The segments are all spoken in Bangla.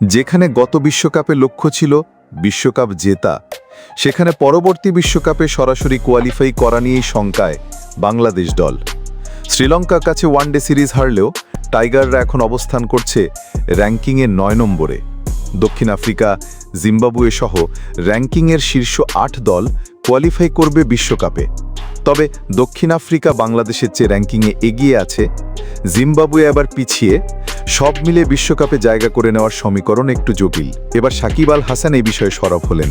যেখানে গত বিশ্বকাপে লক্ষ্য ছিল বিশ্বকাপ জেতা। সেখানে পরবর্তী বিশ্বকাপে সরাসরি কোয়ালিফাই করা নিয়েই শঙ্কায় বাংলাদেশ দল। শ্রীলঙ্কার কাছে ওয়ানডে সিরিজ হারলেও টাইগাররা এখন অবস্থান করছে র্যাঙ্কিংয়ে নয় নম্বরে। দক্ষিণ আফ্রিকা, জিম্বাবুয়ে সহ র্যাঙ্কিংয়ের শীর্ষ আট দল কোয়ালিফাই করবে বিশ্বকাপে। তবে দক্ষিণ আফ্রিকা বাংলাদেশের চেয়ে র্যাঙ্কিংয়ে এগিয়ে আছে। জিম্বাবুয়ে আবার পিছিয়ে সব মিলে বিশ্বকাপে জায়গা করে নেওয়ার সমীকরণ একটু জটিল। এবার সাকিব আল হাসান এই বিষয়ে সরব হলেন।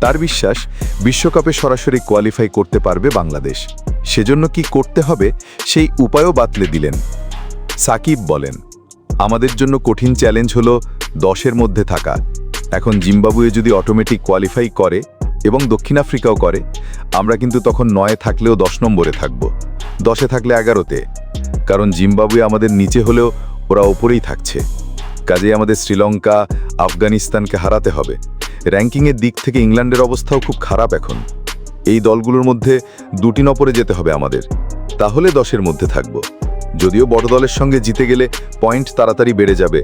তার বিশ্বাস, বিশ্বকাপে সরাসরি কোয়ালিফাই করতে পারবে বাংলাদেশ। সেজন্য কি করতে হবে, সেই উপায়ও বাতলে দিলেন। সাকিব বলেন, আমাদের জন্য কঠিন চ্যালেঞ্জ হলো দশের মধ্যে থাকা। এখন জিম্বাবুয়ে যদি অটোমেটিক কোয়ালিফাই করে এবং দক্ষিণ আফ্রিকাও করে, আমরা কিন্তু তখন নয়ে থাকলেও দশ নম্বরে থাকব। দশে থাকলে এগারোতে। কারণ জিম্বাবুয়ে আমাদের নিচে হলেও ওরা ওপরেই থাকছে। কাজেই আমাদের শ্রীলঙ্কা আফগানিস্তানকে হারাতে হবে। র্যাঙ্কিংয়ের দিক থেকে ইংল্যান্ডের অবস্থাও খুব খারাপ এখন। এই দলগুলোর মধ্যে দুটি নপরে যেতে হবে আমাদের। তাহলে দশের মধ্যে থাকব। যদিও বড় দলের সঙ্গে জিতে গেলে পয়েন্ট তাড়াতাড়ি বেড়ে যাবে।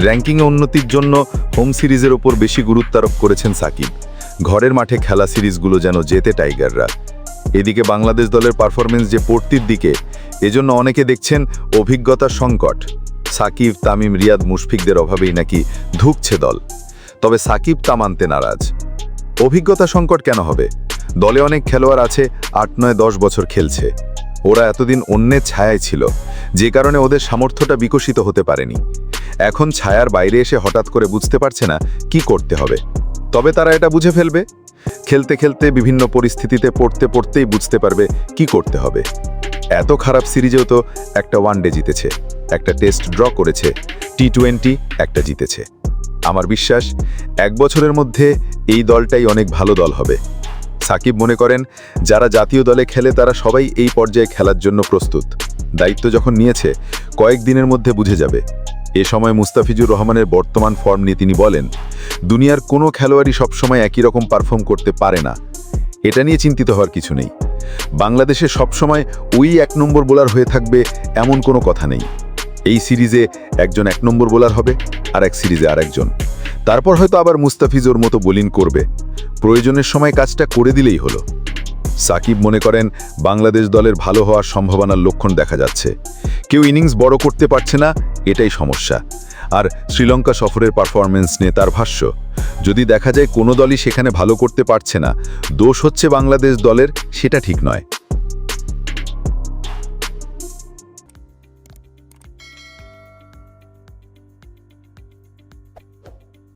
র্যাঙ্কিংয়ে উন্নতির জন্য হোম সিরিজের ওপর বেশি গুরুত্ব আরোপ করেছেন সাকিব। ঘরের মাঠে খেলা সিরিজগুলো যেন জেতে টাইগাররা। এদিকে বাংলাদেশ দলের পারফরমেন্স যে পড়তির দিকে, এজন্য অনেকে দেখছেন অভিজ্ঞতার সংকট। সাকিব, তামিম, রিয়াদ, মুশফিকদের অভাবেই নাকি ধুকছে দল। তবে সাকিব তা মানতে নারাজ। অভিজ্ঞতা সংকট কেন হবে? দলে অনেক খেলোয়াড় আছে, আট, নয়, দশ বছর খেলছে। ওরা এতদিন অন্যের ছায়ায় ছিল, যে কারণে ওদের সামর্থ্যটা বিকশিত হতে পারেনি। এখন ছায়ার বাইরে এসে হঠাৎ করে বুঝতে পারছে না কি করতে হবে। তবে তারা এটা বুঝে ফেলবে। খেলতে খেলতে বিভিন্ন পরিস্থিতিতে পড়তে পড়তেই বুঝতে পারবে কি করতে হবে। এত খারাপ সিরিজেও তো একটা ওয়ানডে জিতেছে, একটা টেস্ট ড্র করেছে টি টোয়েন্টি একটা জিতেছে। আমার বিশ্বাস, এক বছরের মধ্যে এই দলটাই অনেক ভালো দল হবে। সাকিব মনে করেন, যারা জাতীয় দলে খেলে তারা সবাই এই পর্যায়ে খেলার জন্য প্রস্তুত। দায়িত্ব যখন নিয়েছে, কয়েক দিনের মধ্যে বুঝে যাবে। এ সময় মুস্তাফিজুর রহমানের বর্তমান ফর্ম নিয়ে তিনি বলেন দুনিয়ার কোনো খেলোয়াড়ই সবসময় একই রকম পারফর্ম করতে পারে না। এটা নিয়ে চিন্তিত হওয়ার কিছু নেই। বাংলাদেশে সবসময় ওই এক নম্বর বোলার হয়ে থাকবে এমন কোনো কথা নেই। এই সিরিজে একজন এক নম্বর বোলার হবে, আর এক সিরিজে আরেকজন। তারপর হয়তো আবার মুস্তাফিজোর মতো বোলিং করবে। প্রয়োজনের সময় কাজটা করে দিলেই হলো। সাকিব মনে করেন, বাংলাদেশ দলের ভালো হওয়ার সম্ভাবনার লক্ষণ দেখা যাচ্ছে। কেউ ইনিংস বড় করতে পারছে না, এটাই সমস্যা। আর শ্রীলঙ্কা সফরের পারফরমেন্স নিয়ে তার ভাষ্য, যদি দেখা যায় কোনো দলই সেখানে ভালো করতে পারছে না, দোষ হচ্ছে বাংলাদেশ দলের, সেটা ঠিক নয়।